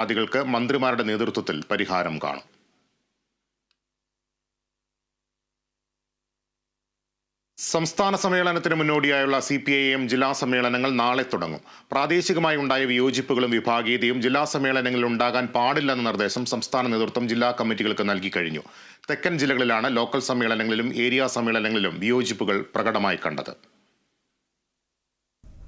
പരാതികൾക്ക് മന്ത്രിമാരുടെ നേതൃത്വത്തിൽ പരിഹാരം കാണും. സംസ്ഥാന സമ്മേളനത്തിന് മുന്നോടിയായുള്ള സി പി ഐ എം ജില്ലാ സമ്മേളനങ്ങൾ നാളെ തുടങ്ങും. പ്രാദേശികമായി ഉണ്ടായ വിയോജിപ്പുകളും വിഭാഗീയതയും ജില്ലാ സമ്മേളനങ്ങളിൽ ഉണ്ടാകാൻ പാടില്ലെന്ന നിർദ്ദേശം സംസ്ഥാന നേതൃത്വം ജില്ലാ കമ്മിറ്റികൾക്ക് നൽകി കഴിഞ്ഞു. തെക്കൻ ജില്ലകളിലാണ് ലോക്കൽ സമ്മേളനങ്ങളിലും ഏരിയ സമ്മേളനങ്ങളിലും വിയോജിപ്പുകൾ പ്രകടമായി കണ്ടത്.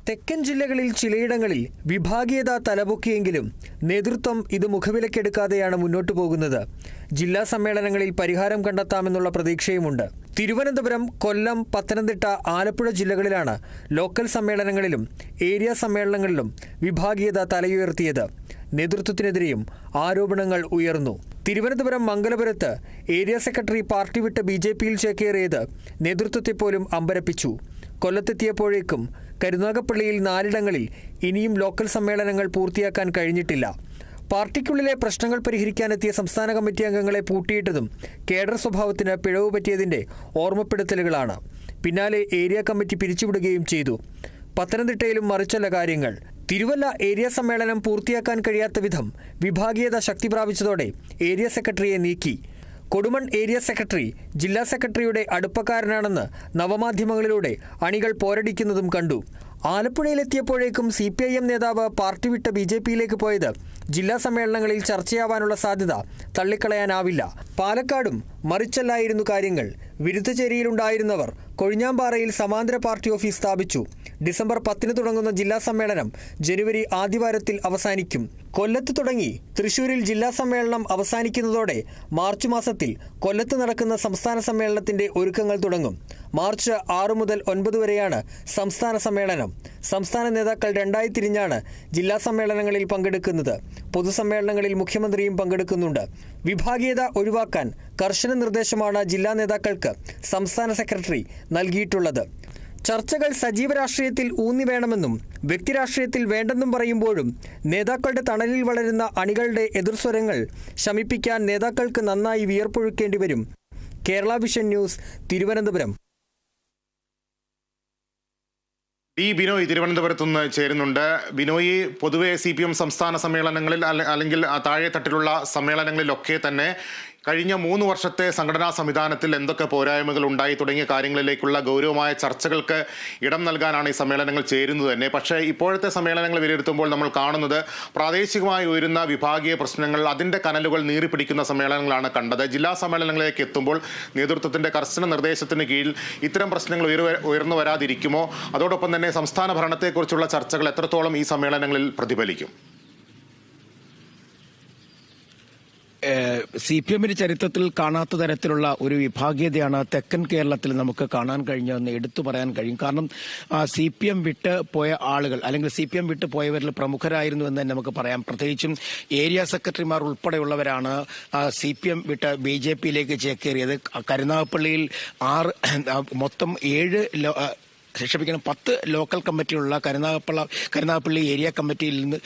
തെക്കൻ ജില്ലകളിൽ ചിലയിടങ്ങളിൽ വിഭാഗീയത തലപൊക്കിയെങ്കിലും നേതൃത്വം ഇത് മുഖവിലക്കെടുക്കാതെയാണ് മുന്നോട്ടു പോകുന്നത്. ജില്ലാ സമ്മേളനങ്ങളിൽ പരിഹാരം കണ്ടെത്താമെന്നുള്ള പ്രതീക്ഷയുമുണ്ട്. തിരുവനന്തപുരം കൊല്ലം പത്തനംതിട്ട ആലപ്പുഴ ജില്ലകളിലാണ് ലോക്കൽ സമ്മേളനങ്ങളിലും ഏരിയ സമ്മേളനങ്ങളിലും വിഭാഗീയത തലയുയർത്തിയത്. നേതൃത്വത്തിനെതിരെയും ആരോപണങ്ങൾ ഉയർന്നു. തിരുവനന്തപുരം മംഗലപുരത്ത് ഏരിയ സെക്രട്ടറി പാർട്ടി വിട്ട് ബി ജെ പിയിൽ ചേക്കേറിയത് നേതൃത്വത്തെ പോലും അമ്പരപ്പിച്ചു. കൊല്ലത്തെത്തിയപ്പോഴേക്കും കരുനാഗപ്പള്ളിയിൽ നാലിടങ്ങളിൽ ഇനിയും ലോക്കൽ സമ്മേളനങ്ങൾ പൂർത്തിയാക്കാൻ കഴിഞ്ഞിട്ടില്ല. പാർട്ടിക്കുള്ളിലെ പ്രശ്നങ്ങൾ പരിഹരിക്കാനെത്തിയ സംസ്ഥാന കമ്മിറ്റി അംഗങ്ങളെ പൂട്ടിയിട്ടതും കേഡർ സ്വഭാവത്തിന് പിഴവ് പറ്റിയതിന്റെ ഓർമ്മപ്പെടുത്തലുകളാണ്. പിന്നാലെ ഏരിയ കമ്മിറ്റി പിരിച്ചുവിടുകയും ചെയ്തു. പത്തനംതിട്ടയിലും മറിച്ചല്ല കാര്യങ്ങൾ. തിരുവല്ല ഏരിയ സമ്മേളനം പൂർത്തിയാക്കാൻ കഴിയാത്ത വിധം വിഭാഗീയത ശക്തി പ്രാപിച്ചതോടെ ഏരിയ സെക്രട്ടറിയെ നീക്കി. കൊടുമൺ ഏരിയ സെക്രട്ടറി ജില്ലാ സെക്രട്ടറിയുടെ അടുപ്പക്കാരനാണെന്ന് നവമാധ്യമങ്ങളിലൂടെ അണികൾ പോരടിക്കുന്നതും കണ്ടു. ആലപ്പുഴയിലെത്തിയപ്പോഴേക്കും സി പി ഐ എം നേതാവ് പാർട്ടി വിട്ട് ബി ജെ പിയിലേക്ക് പോയത് ജില്ലാ സമ്മേളനങ്ങളിൽ ചർച്ചയാവാനുള്ള സാധ്യത തള്ളിക്കളയാനാവില്ല. പാലക്കാടും മറിച്ചല്ലായിരുന്നു കാര്യങ്ങൾ. വിരുദ്ധചേരിയിലുണ്ടായിരുന്നവർ കൊഴിഞ്ഞാമ്പാറയിൽ സമാന്തര പാർട്ടി ഓഫീസ് സ്ഥാപിച്ചു. ഡിസംബർ പത്തിന് തുടങ്ങുന്ന ജില്ലാ സമ്മേളനം ജനുവരി ആദ്യവാരത്തിൽ അവസാനിക്കും. കൊല്ലത്ത് തുടങ്ങി തൃശൂരിൽ ജില്ലാ സമ്മേളനം അവസാനിക്കുന്നതോടെ മാർച്ച് മാസത്തിൽ കൊല്ലത്ത് നടക്കുന്ന സംസ്ഥാന സമ്മേളനത്തിന്റെ ഒരുക്കങ്ങൾ തുടങ്ങും. മാർച്ച് ആറ് മുതൽ ഒൻപത് വരെയാണ് സംസ്ഥാന സമ്മേളനം. സംസ്ഥാന നേതാക്കൾ രണ്ടായി തിരിഞ്ഞാണ് ജില്ലാ സമ്മേളനങ്ങളിൽ പങ്കെടുക്കുന്നത്. പൊതുസമ്മേളനങ്ങളിൽ മുഖ്യമന്ത്രിയും പങ്കെടുക്കുന്നുണ്ട്. വിഭാഗീയത ഒഴിവാക്കാൻ കർശന നിർദ്ദേശമാണ് ജില്ലാ നേതാക്കൾക്ക് സംസ്ഥാന സെക്രട്ടറി നൽകിയിട്ടുള്ളത്. ചർച്ചകൾ സജീവ രാഷ്ട്രീയത്തിൽ ഊന്നി വേണമെന്നും വ്യക്തിരാഷ്ട്രീയത്തിൽ വേണ്ടെന്നും പറയുമ്പോഴും നേതാക്കളുടെ തണലിൽ വളരുന്ന അണികളുടെ എതിർസ്വരങ്ങൾ ശമിപ്പിക്കാൻ നേതാക്കൾക്ക് നന്നായി വിയർപ്പൊഴുക്കേണ്ടി വരും. Kerala vision news Thiruvananthapuram. D Binoy തിരുവനന്തപുരത്ത് നിന്ന് ചേരുന്നുണ്ട്. ബിനോയ് പൊതുവെ സി പി എം സംസ്ഥാന സമ്മേളനങ്ങളിൽ അല്ലെങ്കിൽ താഴെത്തട്ടിലുള്ള താഴെ തട്ടിലുള്ള സമ്മേളനങ്ങളിലൊക്കെ തന്നെ കഴിഞ്ഞ മൂന്ന് വർഷത്തെ സംഘടനാ സംവിധാനത്തിൽ എന്തൊക്കെ പോരായ്മകൾ ഉണ്ടായി തുടങ്ങിയ കാര്യങ്ങളിലേക്കുള്ള ഗൗരവമായ ചർച്ചകൾക്ക് ഇടം നൽകാനാണ് ഈ സമ്മേളനങ്ങൾ ചേരുന്നത് തന്നെ. പക്ഷേ ഇപ്പോഴത്തെ സമ്മേളനങ്ങൾ വിലയിരുത്തുമ്പോൾ നമ്മൾ കാണുന്നത് പ്രാദേശികമായി ഉയരുന്ന വിഭാഗീയ പ്രശ്നങ്ങൾ അതിന്റെ കനലുകൾ നീറിപ്പിടിക്കുന്ന സമ്മേളനങ്ങളാണ് കണ്ടത്. ജില്ലാ സമ്മേളനങ്ങളിലേക്ക് എത്തുമ്പോൾ നേതൃത്വത്തിന്റെ കർശന നിർദ്ദേശത്തിന് കീഴിൽ ഇത്തരം പ്രശ്നങ്ങൾ ഉയർവ ഉയർന്നു വരാതിരിക്കുമോ? അതോടൊപ്പം തന്നെ സംസ്ഥാന ഭരണത്തെക്കുറിച്ചുള്ള ചർച്ചകൾ എത്രത്തോളം ഈ സമ്മേളനങ്ങളിൽ പ്രതിഫലിക്കും? സി പി എമ്മിന്റെ ചരിത്രത്തിൽ കാണാത്ത തരത്തിലുള്ള ഒരു വിഭാഗീയതയാണ് തെക്കൻ കേരളത്തിൽ നമുക്ക് കാണാൻ കഴിഞ്ഞതെന്ന് എടുത്തു പറയാൻ കഴിയും. കാരണം സി പി എം വിട്ട് പോയ ആളുകൾ അല്ലെങ്കിൽ സി പി എം വിട്ട് പോയവരിൽ പ്രമുഖരായിരുന്നു എന്ന് തന്നെ നമുക്ക് പറയാം. പ്രത്യേകിച്ചും ഏരിയ സെക്രട്ടറിമാർ ഉൾപ്പെടെയുള്ളവരാണ് സി പി എം വിട്ട് ബി ജെ പിയിലേക്ക് ചേക്കേറിയത്. കരുനാഗപ്പള്ളിയിൽ ആറ് മൊത്തം ഏഴ് ആ, പത്ത് ലോക്കൽ കമ്മിറ്റിയുള്ള കരുനാഗപ്പള്ള കരുനാഗപ്പള്ളി ഏരിയ കമ്മിറ്റിയിൽ നിന്ന്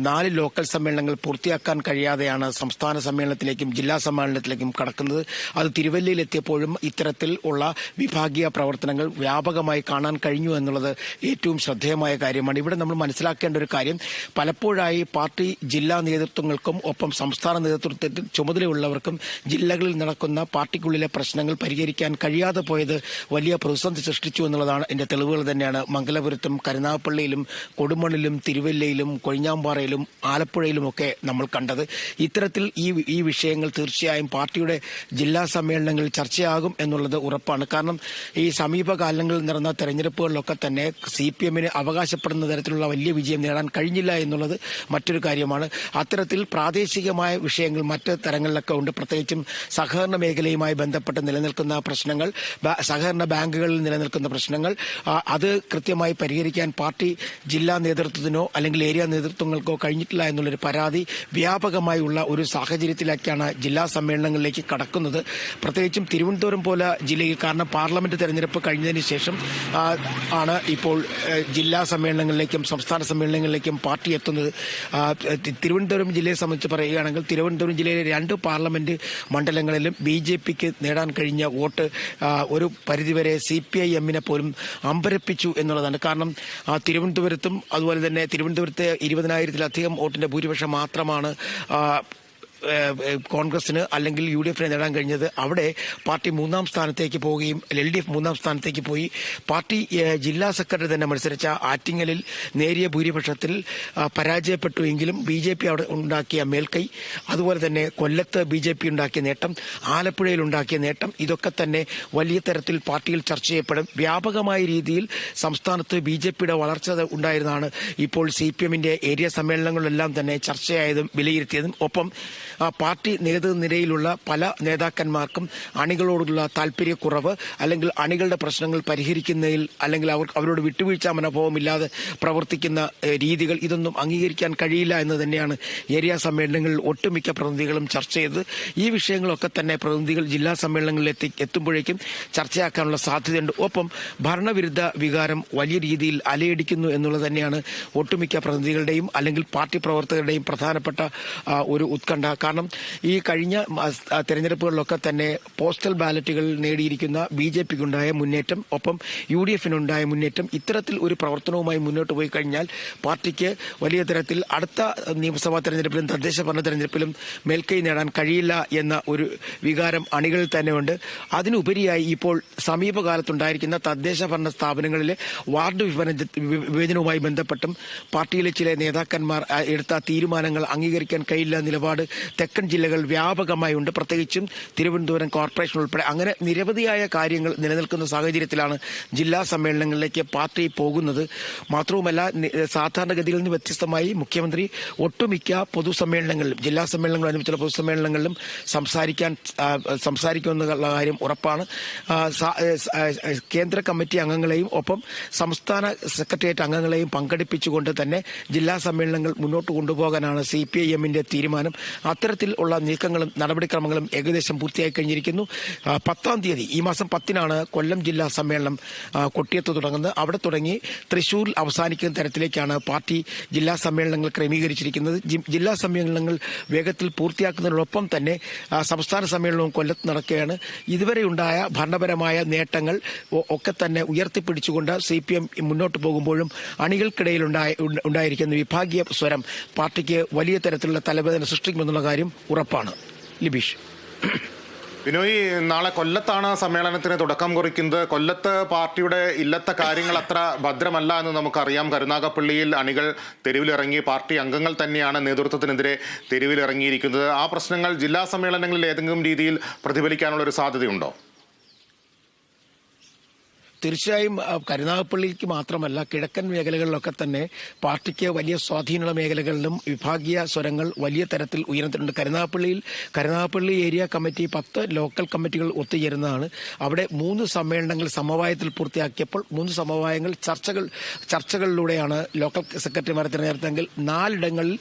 നാല് ലോക്കൽ സമ്മേളനങ്ങൾ പൂർത്തിയാക്കാൻ കഴിയാതെയാണ് സംസ്ഥാന സമ്മേളനത്തിലേക്കും ജില്ലാ സമ്മേളനത്തിലേക്കും കടക്കുന്നത്. അത് തിരുവല്ലയിലെത്തിയപ്പോഴും ഇത്തരത്തിൽ ഉള്ള വിഭാഗീയ പ്രവർത്തനങ്ങൾ വ്യാപകമായി കാണാൻ കഴിഞ്ഞു എന്നുള്ളത് ഏറ്റവും ശ്രദ്ധേയമായ കാര്യമാണ്. ഇവിടെ നമ്മൾ മനസ്സിലാക്കേണ്ട ഒരു കാര്യം പലപ്പോഴായി പാർട്ടി ജില്ലാ നേതൃത്വങ്ങൾക്കും ഒപ്പം സംസ്ഥാന നേതൃത്വത്തിൽ ചുമതലയുള്ളവർക്കും ജില്ലകളിൽ നടക്കുന്ന പാർട്ടിക്കുള്ളിലെ പ്രശ്നങ്ങൾ പരിഹരിക്കാൻ കഴിയാതെ പോയത് വലിയ പ്രതിസന്ധി സൃഷ്ടിച്ചു എന്നുള്ളതാണ് എന്റെ തെളിവുകൾ തന്നെയാണ്. മംഗലപുരത്തും കരുനാഗപ്പള്ളിയിലും കൊടുമണ്ണിലും തിരുവല്ലയിലും കൊഴിഞ്ഞാമ്പാറയിലും ആലപ്പുഴയിലുമൊക്കെ നമ്മൾ കണ്ടത്. ഇത്തരത്തിൽ ഈ ഈ വിഷയങ്ങൾ തീർച്ചയായും പാർട്ടിയുടെ ജില്ലാ സമ്മേളനങ്ങളിൽ ചർച്ചയാകും എന്നുള്ളത് ഉറപ്പാണ്. കാരണം ഈ സമീപകാലങ്ങളിൽ നടന്ന തെരഞ്ഞെടുപ്പുകളിലൊക്കെ തന്നെ സി പി എമ്മിന് അവകാശപ്പെടുന്ന തരത്തിലുള്ള വലിയ വിജയം നേടാൻ കഴിഞ്ഞില്ല എന്നുള്ളത് മറ്റൊരു കാര്യമാണ്. അത്തരത്തിൽ പ്രാദേശികമായ വിഷയങ്ങൾ മറ്റ് തരങ്ങളിലൊക്കെ ഉണ്ട്. പ്രത്യേകിച്ചും സഹകരണ മേഖലയുമായി ബന്ധപ്പെട്ട് നിലനിൽക്കുന്ന പ്രശ്നങ്ങൾ സഹകരണ ബാങ്കുകളിൽ നിലനിൽക്കുന്ന പ്രശ്നങ്ങൾ അത് കൃത്യമായി പരിഹരിക്കാൻ പാർട്ടി ജില്ലാ നേതൃത്വത്തിനോ അല്ലെങ്കിൽ ഏരിയ നേതൃത്വങ്ങൾക്കോ കഴിഞ്ഞിട്ടില്ല എന്നുള്ളൊരു പരാതി വ്യാപകമായുള്ള ഒരു സാഹചര്യത്തിലേക്കാണ് ജില്ലാ സമ്മേളനങ്ങളിലേക്ക് കടക്കുന്നത്. പ്രത്യേകിച്ചും തിരുവനന്തപുരം പോലെ ജില്ലയിൽ കാരണം പാർലമെന്റ് തെരഞ്ഞെടുപ്പ് കഴിഞ്ഞതിന് ശേഷം ആണ് ഇപ്പോൾ ജില്ലാ സമ്മേളനങ്ങളിലേക്കും സംസ്ഥാന സമ്മേളനങ്ങളിലേക്കും പാർട്ടി എത്തുന്നത്. തിരുവനന്തപുരം ജില്ലയെ സംബന്ധിച്ച് പറയുകയാണെങ്കിൽ തിരുവനന്തപുരം ജില്ലയിലെ രണ്ട് പാർലമെന്റ് മണ്ഡലങ്ങളിലും ബി ജെ പിക്ക് നേടാൻ കഴിഞ്ഞ വോട്ട് ഒരു പരിധിവരെ സി പി ഐ എമ്മിനെ പോലും അമ്പരപ്പിച്ചു എന്നുള്ളതാണ്. കാരണം ആ, തിരുവനന്തപുരത്തും അതുപോലെ തന്നെ തിരുവനന്തപുരത്തെ ഇരുപതിനായിരത്തിലധികം വോട്ടിന്റെ ഭൂരിപക്ഷം മാത്രമാണ് കോൺഗ്രസിന് അല്ലെങ്കിൽ യു ഡി എഫിന് നേടാൻ കഴിഞ്ഞത് അവിടെ പാർട്ടി മൂന്നാം സ്ഥാനത്തേക്ക് പോവുകയും എൽ ഡി എഫ് മൂന്നാം സ്ഥാനത്തേക്ക് പോയി. പാർട്ടി ജില്ലാ സെക്രട്ടറി തന്നെ മത്സരിച്ച ആറ്റിങ്ങലിൽ നേരിയ ഭൂരിപക്ഷത്തിൽ പരാജയപ്പെട്ടു എങ്കിലും ബി ജെ പി അവിടെ ഉണ്ടാക്കിയ മേൽക്കൈ. അതുപോലെ തന്നെ കൊല്ലത്ത് ബി ജെ പി ഉണ്ടാക്കിയ നേട്ടം ആലപ്പുഴയിൽ ഉണ്ടാക്കിയ നേട്ടം. ഇതൊക്കെ തന്നെ വലിയ തരത്തിൽ പാർട്ടിയിൽ ചർച്ച ചെയ്യപ്പെടും. വ്യാപകമായ രീതിയിൽ സംസ്ഥാനത്ത് ബി ജെ പിയുടെ വളർച്ച ഉണ്ടായിരുന്നതാണ് ഇപ്പോൾ സി പി എമ്മിന്റെ ഏരിയ സമ്മേളനങ്ങളിലെല്ലാം തന്നെ ചർച്ചയായതും വിലയിരുത്തിയതും. ഒപ്പം പാർട്ടി നേതൃനിരയിലുള്ള പല നേതാക്കന്മാർക്കും അണികളോടുള്ള താല്പര്യക്കുറവ് അല്ലെങ്കിൽ അണികളുടെ പ്രശ്നങ്ങൾ പരിഹരിക്കുന്നതിൽ അല്ലെങ്കിൽ അവർ അവരോട് വിട്ടുവീഴ്ച മനോഭാവമില്ലാതെ പ്രവർത്തിക്കുന്ന രീതികൾ ഇതൊന്നും അംഗീകരിക്കാൻ കഴിയില്ല എന്ന് തന്നെയാണ് ഏരിയ സമ്മേളനങ്ങളിൽ ഒട്ടുമിക്ക പ്രതിനിധികളും ചർച്ച ചെയ്തത്. ഈ വിഷയങ്ങളൊക്കെ തന്നെ പ്രതിനിധികൾ ജില്ലാ സമ്മേളനങ്ങളിൽ എത്തി എത്തുമ്പോഴേക്കും ചർച്ചയാക്കാനുള്ള സാധ്യതയുണ്ട്. ഒപ്പം ഭരണവിരുദ്ധ വികാരം വലിയ രീതിയിൽ അലയടിക്കുന്നു എന്നുള്ളത് തന്നെയാണ് ഒട്ടുമിക്ക പ്രതിനിധികളുടെയും അല്ലെങ്കിൽ പാർട്ടി പ്രവർത്തകരുടെയും പ്രധാനപ്പെട്ട ഒരു ഉത്കണ്ഠ കാരണം ഈ കഴിഞ്ഞ തെരഞ്ഞെടുപ്പുകളിലൊക്കെ തന്നെ പോസ്റ്റൽ ബാലറ്റുകൾ നേടിയിരിക്കുന്ന ബി ജെ പിക്കുണ്ടായ മുന്നേറ്റം ഒപ്പം യു ഡി എഫിനുണ്ടായ മുന്നേറ്റം ഇത്തരത്തിൽ ഒരു പ്രവർത്തനവുമായി മുന്നോട്ട് പോയി കഴിഞ്ഞാൽ പാർട്ടിക്ക് വലിയ തരത്തിൽ അടുത്ത നിയമസഭാ തെരഞ്ഞെടുപ്പിലും തദ്ദേശ ഭരണ തെരഞ്ഞെടുപ്പിലും മേൽക്കൈ നേടാൻ കഴിയില്ല എന്ന ഒരു വികാരം അണികളിൽ തന്നെയുണ്ട്. അതിനുപരിയായി ഇപ്പോൾ സമീപകാലത്തുണ്ടായിരിക്കുന്ന തദ്ദേശ ഭരണ സ്ഥാപനങ്ങളിലെ വാർഡ് വിഭജന വിഭജനവുമായി ബന്ധപ്പെട്ടും പാർട്ടിയിലെ ചില നേതാക്കന്മാർ എടുത്ത തീരുമാനങ്ങൾ അംഗീകരിക്കാൻ കഴിയില്ല നിലപാട് തെക്കൻ ജില്ലകൾ വ്യാപകമായി ഉണ്ട്. പ്രത്യേകിച്ചും തിരുവനന്തപുരം കോർപ്പറേഷൻ ഉൾപ്പെടെ അങ്ങനെ നിരവധിയായ കാര്യങ്ങൾ നിലനിൽക്കുന്ന സാഹചര്യത്തിലാണ് ജില്ലാ സമ്മേളനങ്ങളിലേക്ക് പാർട്ടി പോകുന്നത്. മാത്രവുമല്ല സാധാരണഗതിയിൽ നിന്ന് വ്യത്യസ്തമായി മുഖ്യമന്ത്രി ഒട്ടുമിക്ക പൊതുസമ്മേളനങ്ങളിലും ജില്ലാ സമ്മേളനങ്ങളും സമ്മേളനങ്ങളനുസരിച്ചുള്ള പൊതുസമ്മേളനങ്ങളിലും സംസാരിക്കാൻ ആ, സംസാരിക്കുമെന്നുള്ള കാര്യം ഉറപ്പാണ്. ആ, കേന്ദ്ര കമ്മിറ്റി അംഗങ്ങളെയും ഒപ്പം സംസ്ഥാന സെക്രട്ടേറിയറ്റ് അംഗങ്ങളെയും പങ്കെടുപ്പിച്ചുകൊണ്ട് തന്നെ ജില്ലാ സമ്മേളനങ്ങൾ മുന്നോട്ട് കൊണ്ടുപോകാനാണ് സി പി ഐ എമ്മിന്റെ തീരുമാനം. അത്തരത്തിൽ ഉള്ള നീക്കങ്ങളും നടപടിക്രമങ്ങളും ഏകദേശം പൂർത്തിയായി കഴിഞ്ഞിരിക്കുന്നു. പത്താം തീയതി ഈ മാസം പത്തിനാണ് കൊല്ലം ജില്ലാ സമ്മേളനം കൊട്ടിയത്ത് തുടങ്ങുന്നത്. അവിടെ തുടങ്ങി തൃശൂരിൽ അവസാനിക്കുന്ന തരത്തിലേക്കാണ് പാർട്ടി ജില്ലാ സമ്മേളനങ്ങൾ ക്രമീകരിച്ചിരിക്കുന്നത്. ജില്ലാ സമ്മേളനങ്ങൾ വേഗത്തിൽ പൂർത്തിയാക്കുന്നതിനോടൊപ്പം തന്നെ സംസ്ഥാന സമ്മേളനവും കൊല്ലത്ത് നടക്കുകയാണ്. ഇതുവരെ ഉണ്ടായ ഭരണപരമായ നേട്ടങ്ങൾ ഒക്കെ തന്നെ ഉയർത്തിപ്പിടിച്ചുകൊണ്ട് സി പി എം മുന്നോട്ട് പോകുമ്പോഴും അണികൾക്കിടയിൽ ഉണ്ടായിരിക്കുന്ന വിഭാഗീയ സ്വരം പാർട്ടിക്ക് വലിയ തരത്തിലുള്ള തലവേദന സൃഷ്ടിക്കുമെന്നുള്ള കാര്യം ഉറപ്പാണ്. ലിബീഷ്. ബിനോയ് നാളെ കൊല്ലത്താണ് സമ്മേളനത്തിന് തുടക്കം കുറിക്കുന്നത്. കൊല്ലത്ത് പാർട്ടിയുടെ ഇല്ലത്തെ കാര്യങ്ങൾ അത്ര ഭദ്രമല്ല എന്ന് നമുക്കറിയാം. കരുനാഗപ്പള്ളിയിൽ അണികൾ തെരുവിലിറങ്ങി പാർട്ടി അംഗങ്ങൾ തന്നെയാണ് നേതൃത്വത്തിനെതിരെ തെരുവിലിറങ്ങിയിരിക്കുന്നത്. ആ പ്രശ്നങ്ങൾ ജില്ലാ സമ്മേളനങ്ങളിൽ ഏതെങ്കിലും രീതിയിൽ പ്രതിഫലിക്കാനുള്ള ഒരു സാധ്യതയുണ്ടോ? തീർച്ചയായും കരുനാഗപ്പള്ളിക്ക് മാത്രമല്ല കിഴക്കൻ മേഖലകളിലൊക്കെ തന്നെ പാർട്ടിക്ക് വലിയ സ്വാധീനമുള്ള മേഖലകളിലും വിഭാഗീയ സ്വരങ്ങൾ വലിയ തരത്തിൽ ഉയർന്നിട്ടുണ്ട്. കരുനാഗപ്പള്ളിയിൽ കരുനാഗപ്പള്ളി ഏരിയ കമ്മിറ്റി പത്ത് ലോക്കൽ കമ്മിറ്റികൾ ഒത്തുചേരുന്നതാണ്. അവിടെ മൂന്ന് സമ്മേളനങ്ങൾ സമവായത്തിൽ പൂർത്തിയാക്കിയപ്പോൾ മൂന്ന് സമവായങ്ങൾ ചർച്ചകൾ ചർച്ചകളിലൂടെയാണ് ലോക്കൽ സെക്രട്ടറിമാരെ തിരഞ്ഞെടുത്തെങ്കിൽ നാലിടങ്ങളിൽ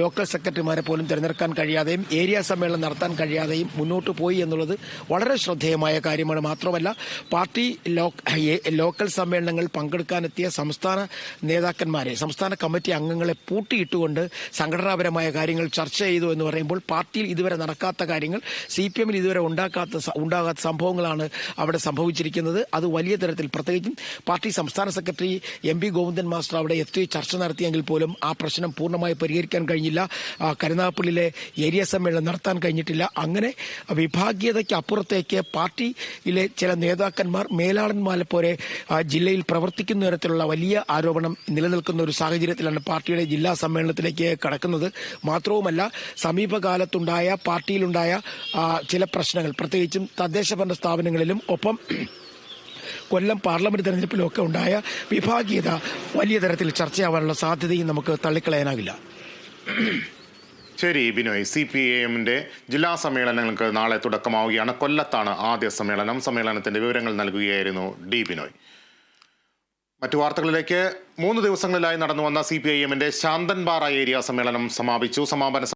ലോക്കൽ സെക്രട്ടറിമാരെ പോലും തിരഞ്ഞെടുക്കാൻ കഴിയാതെയും ഏരിയ സമ്മേളനം നടത്താൻ കഴിയാതെയും മുന്നോട്ട് പോയി എന്നുള്ളത് വളരെ ശ്രദ്ധേയമായ കാര്യമാണ്. മാത്രമല്ല പാർട്ടി ലോക്കൽ സമ്മേളനങ്ങൾ പങ്കെടുക്കാനെത്തിയ സംസ്ഥാന നേതാക്കന്മാരെ സംസ്ഥാന കമ്മിറ്റി അംഗങ്ങളെ പൂട്ടിയിട്ടുകൊണ്ട് സംഘടനാപരമായ കാര്യങ്ങൾ ചർച്ച ചെയ്തു എന്ന് പറയുമ്പോൾ പാർട്ടിയിൽ ഇതുവരെ നടക്കാത്ത കാര്യങ്ങൾ സി പി എമ്മിൽ ഇതുവരെ ഉണ്ടാക്കാത്ത ഉണ്ടാകാത്ത സംഭവങ്ങളാണ് അവിടെ സംഭവിച്ചിരിക്കുന്നത്. അത് വലിയ തരത്തിൽ പ്രത്യേകിച്ചും പാർട്ടി സംസ്ഥാന secretary M P Govindan master അവിടെ എത്തി ചർച്ച നടത്തിയെങ്കിൽ പോലും ആ പ്രശ്നം പൂർണമായി പരിഹരിക്കാൻ കഴിഞ്ഞില്ല. കരുനാപ്പള്ളിയിലെ ഏരിയ സമ്മേളനം നടത്താൻ കഴിഞ്ഞിട്ടില്ല. അങ്ങനെ വിഭാഗീയതയ്ക്ക് അപ്പുറത്തേക്ക് പാർട്ടിയിലെ ചില നേതാക്കന്മാർ മേലാളന്മാരെ പോലെ ആ, ജില്ലയിൽ പ്രവർത്തിക്കുന്ന തരത്തിലുള്ള വലിയ ആരോപണം നിലനിൽക്കുന്ന ഒരു സാഹചര്യത്തിലാണ് പാർട്ടിയുടെ ജില്ലാ സമ്മേളനത്തിലേക്ക് കടക്കുന്നത്. മാത്രവുമല്ല സമീപകാലത്തുണ്ടായ പാർട്ടിയിലുണ്ടായ ചില പ്രശ്നങ്ങൾ പ്രത്യേകിച്ചും തദ്ദേശ ഭരണ സ്ഥാപനങ്ങളിലും ഒപ്പം കൊല്ലം പാർലമെന്റ് തെരഞ്ഞെടുപ്പിലും ഒക്കെ ഉണ്ടായ വിഭാഗീയത വലിയ തരത്തിൽ ചർച്ചയാവാനുള്ള സാധ്യതയും നമുക്ക് തള്ളിക്കളയാനാകില്ല. ശരി ബിനോയ് സി പി ഐ ജില്ലാ സമ്മേളനങ്ങൾക്ക് നാളെ തുടക്കമാവുകയാണ്. കൊല്ലത്താണ് ആദ്യ സമ്മേളനം. സമ്മേളനത്തിന്റെ വിവരങ്ങൾ നൽകുകയായിരുന്നു ഡി ബിനോയ് മറ്റു വാർത്തകളിലേക്ക്. മൂന്ന് ദിവസങ്ങളിലായി നടന്നു വന്ന സി പി ഐ എമ്മിന്റെ ശാന്തൻപാറ ഏരിയ സമ്മേളനം സമാപിച്ചു. സമാപന